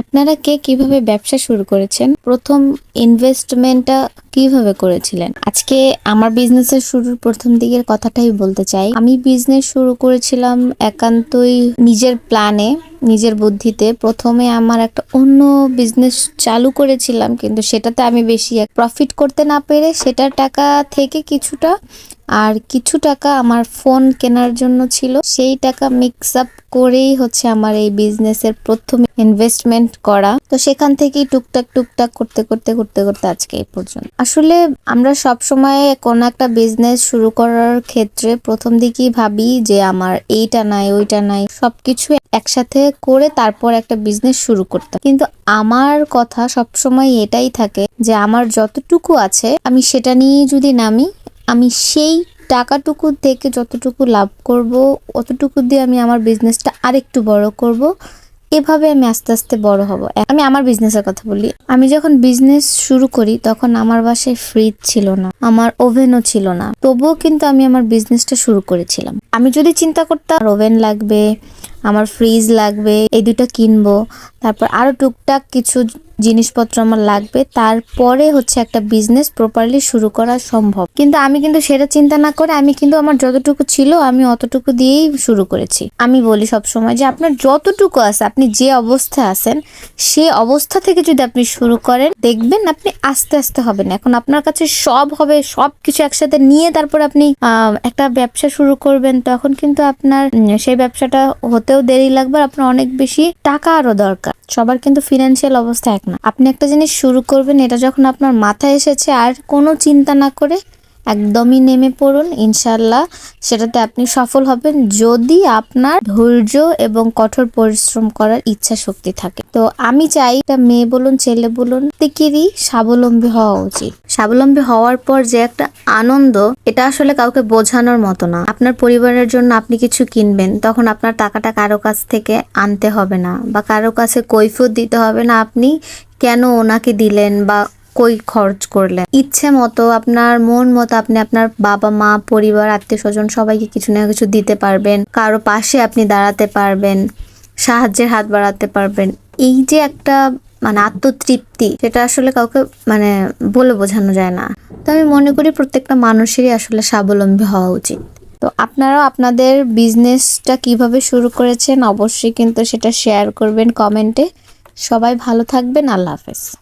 আপনারা কে কীভাবে ব্যবসা শুরু করেছেন? প্রথম ইনভেস্টমেন্টটা কীভাবে করেছিলেন? আজকে আমার বিজনেসের শুরুর প্রথম দিকের কথাটাই বলতে চাই। আমি বিজনেস শুরু করেছিলাম একান্তই নিজের প্ল্যানে নিজের বুদ্ধিতে। প্রথমে আমার একটা অন্য বিজনেস চালু করেছিলাম, কিন্তু সেটাতে আমি বেশি প্রফিট করতে না পেরে সেটার টাকা থেকে কিছুটা আর কিছু টাকা আমার ফোন কেনার জন্য ছিল। সেই টাকা মিক্স আপ করেই হচ্ছে আমার এই বিজনেসের প্রথম ইনভেস্টমেন্ট করা। তো সেখান থেকেই টুকটাক টুকটাক করতে করতে করতে করতে আজকে এই পর্যন্ত। আসলে আমরা সব সময় কোনো একটা বিজনেস শুরু করার ক্ষেত্রে প্রথম দিকেই ভাবি যে আমার এইটা নাই, ওইটা নাই, সবকিছু একসাথে করে তারপর একটা বিজনেস শুরু করতে কিন্তু আমার কথা সব সময় এটাই থাকে যে আমার যতটুকু আছে আমি সেটা নিয়ে যদি নামি আমি সেই টাকাটুকু থেকে যতটুকু লাভ করব, অতটুকু দিয়ে আমি আমার বিজনেসটা আরেকটু বড় করব, এভাবে আমি আস্তে আস্তে বড় হব। আমি আমার বিজনেসের কথা বলি। আমি যখন বিজনেস শুরু করি, তখন আমার বাসায় ফ্রিজ ছিল না, আমার ওভেনও ছিল না। তবুও কিন্তু আমি আমার বিজনেসটা শুরু করেছিলাম। আমি যদি চিন্তা করতাম ওভেন লাগবে আমার ফ্রিজ লাগবে, এই দুটো কিনবো। তারপর আরও টুকটাক কিছু জিনিসপত্র আমার লাগবে। তারপরে হচ্ছে একটা বিজনেস প্রপারলি শুরু করা সম্ভব। কিন্তু আমি কিন্তু সেটা চিন্তা না করে আমি কিন্তু আমার যতটুকু ছিল, আমি অতটুকু দিয়েই শুরু করেছি। আমি বলি সব সময় যে আপনার যতটুকু আছে, আপনি যে অবস্থায় আছেন, সে অবস্থা থেকে যদি আপনি শুরু করেন, দেখবেন আপনি আস্তে আস্তে হবেন। এখন আপনার কাছে সব হবে সব কিছু একসাথে নিয়ে তারপর আপনি একটা ব্যবসা শুরু করবেন, তখন কিন্তু আপনার সেই ব্যবসাটা হতেও দেরি লাগবে আপনার অনেক বেশি টাকা আরও দরকার। সবার কিন্তু ফিনান্সিয়াল অবস্থা এক না। আপনি একটা জিনিস শুরু করবেন, এটা যখন আপনার মাথায় এসেছে, আর কোনো চিন্তা না করে একদমই নেমে পড়ুন ইনশাল্লাহ সেটাতে আপনি সফল হবেন যদি আপনার ধৈর্য এবং কঠোর পরিশ্রম করার ইচ্ছা শক্তি থাকে। তো আমি চাই একটা মেয়ে বলুন, ছেলে বলুন, প্রত্যেকেরই স্বাবলম্বী হওয়া উচিত। স্বাবলম্বী হওয়ার পর যে একটা আনন্দ, এটা আসলে কাউকে বোঝানোর মতো না। আপনার পরিবারের জন্য আপনি কিছু কিনবেন, তখন আপনার টাকাটা কারও কাছ থেকে আনতে হবে না, বা কারও কাছে কৈফত দিতে হবে না আপনি কেন ওনাকে দিলেন, বা কই খরচ করলেন? ইচ্ছে মতো, আপনার মন মতো আপনি আপনার বাবা, মা, পরিবার, আত্মীয় স্বজন সবাইকে কিছু না কিছু দিতে পারবেন। কারও পাশে আপনি দাঁড়াতে পারবেন, সাহায্যের হাত বাড়াতে পারবেন। এই যে একটা মানে আত্মতৃপ্তি, সেটা আসলে কাউকে মানে বলে বোঝানো যায় না। তো আমি মনে করি প্রত্যেকটা মানুষেরই আসলে স্বাবলম্বী হওয়া উচিত। তো আপনারাও আপনাদের বিজনেসটা কীভাবে শুরু করেছেন, অবশ্যই কিন্তু সেটা শেয়ার করবেন কমেন্টে। সবাই ভালো থাকবেন, আল্লাহ হাফেজ।